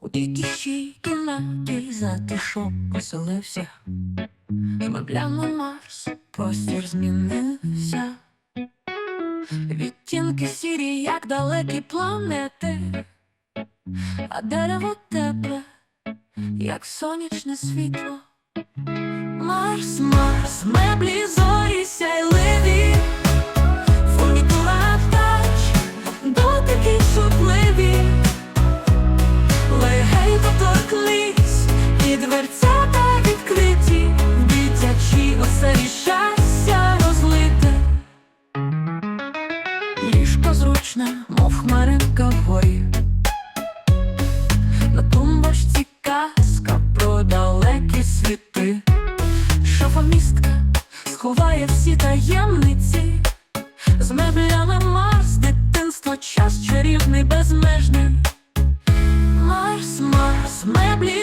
У тихій кімнаті затишок поселився. Меблями Марс простір змінився. Відтінки сірі, як далекі планети, а дерево тепле, як сонячне світло. Марс, Марс, меблі беззвучна, мов хмаринка вгорі. На тумбашці казка про далекі світи, Шофомістка сховає всі таємниці, з меблями Марс, дитинство, час чарівний, безмежний. Марс, Марс, меблі.